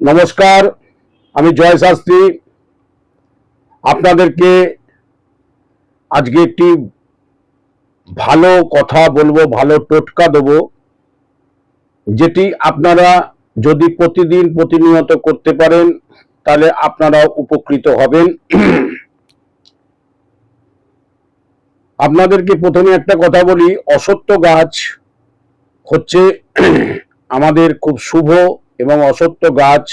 নমস্কার, আমি জয় শাস্ত্রী। আপনাদেরকে আজকে একটি ভালো কথা বলব, ভালো টোটকা দেবো, যেটি আপনারা যদি প্রতিদিন প্রতিনিয়ত করতে পারেন, তাহলে আপনারা উপকৃত হবেন। আপনাদেরকে প্রথমে একটা কথা বলি, অসত্য গাছ হচ্ছে আমাদের খুব শুভ এবং অসত্য গাছ,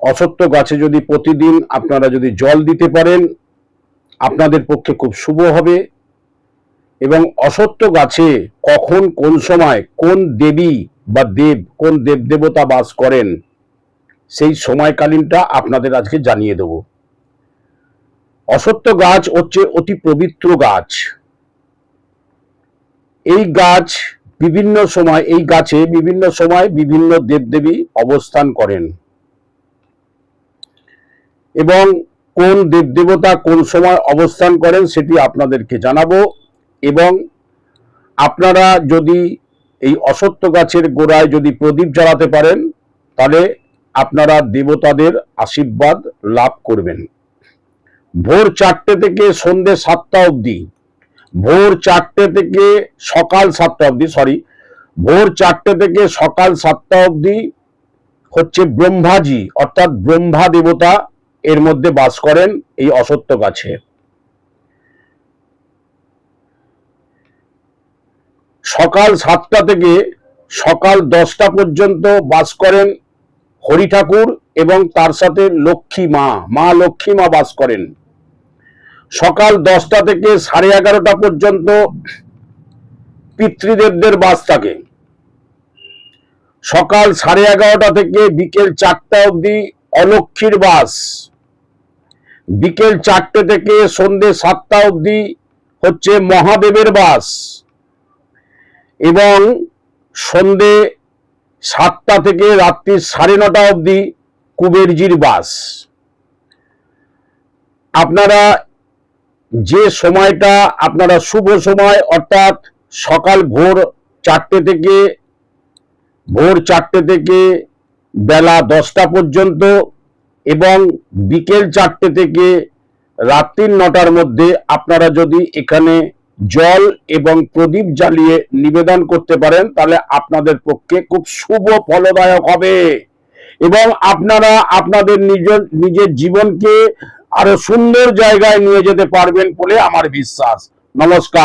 অসত্য গাছে যদি প্রতিদিন আপনারা যদি জল দিতে পারেন, আপনাদের পক্ষে খুব শুভ হবে। এবং অসত্য গাছে কখন, কোন সময়, কোন দেবী বা দেব, কোন দেব দেবতা বাস করেন, সেই সময়কালীনটা আপনাদের আজকে জানিয়ে দেব। অসত্য গাছ হচ্ছে অতি পবিত্র গাছ। এই গাছ বিভিন্ন সময় এই গাছে বিভিন্ন সময় বিভিন্ন দেবদেবী অবস্থান করেন। এবং কোন দেবদেবতা কোন সময় অবস্থান করেন সেটি আপনাদেরকে জানাব। এবং আপনারা যদি এই অসত্য গাছের গোড়ায় যদি প্রদীপ জ্বালাতে পারেন, তাহলে আপনারা দেবতাদের আশীর্বাদ লাভ করবেন। ভোর চারটে থেকে সন্ধে সাতটা অবধি। ভোর চারটে থেকে সকাল সাতটা অবধি সরি ভোর চারটে থেকে সকাল সাতটা অবধি হচ্ছে ব্রহ্মাজি, অর্থাৎ ব্রহ্মা দেবতা এর মধ্যে বাস করেন এই অসত্য গাছে। সকাল সাতটা থেকে সকাল দশটা পর্যন্ত বাস করেন হরি ঠাকুর এবং তার সাথে লক্ষ্মী মা মা লক্ষ্মী মা বাস করেন। সকাল দশটা থেকে সাড়ে এগারোটা পর্যন্ত পিতৃদেবদের বাস থাকে। সকাল সাড়ে এগারোটা থেকে বিকেল চারটা অবধি অলক্ষীর বাস। বিকেল চারটে থেকে সন্ধে সাতটা অবধি হচ্ছে মহাদেবের বাস। এবং সন্ধে সাতটা থেকে রাত্রি সাড়ে নটা অবধি কুবেরজির বাস। আপনারা যে সময়টা আপনারা শুভ সময়, অর্থাৎ সকাল ভোর চারটে থেকে, ভোর চারটে থেকে, বেলা দশটা পর্যন্ত এবং বিকেল চারটে থেকে রাত্রির নটার মধ্যে আপনারা যদি এখানে জল এবং প্রদীপ জ্বালিয়ে নিবেদন করতে পারেন, তাহলে আপনাদের পক্ষে খুব শুভ ফলদায়ক হবে। এবং আপনারা আপনাদের নিজের নিজের জীবনকে আরও সুন্দর জায়গায় নিয়ে যেতে পারবেন বলে আমার বিশ্বাস। নমস্কার।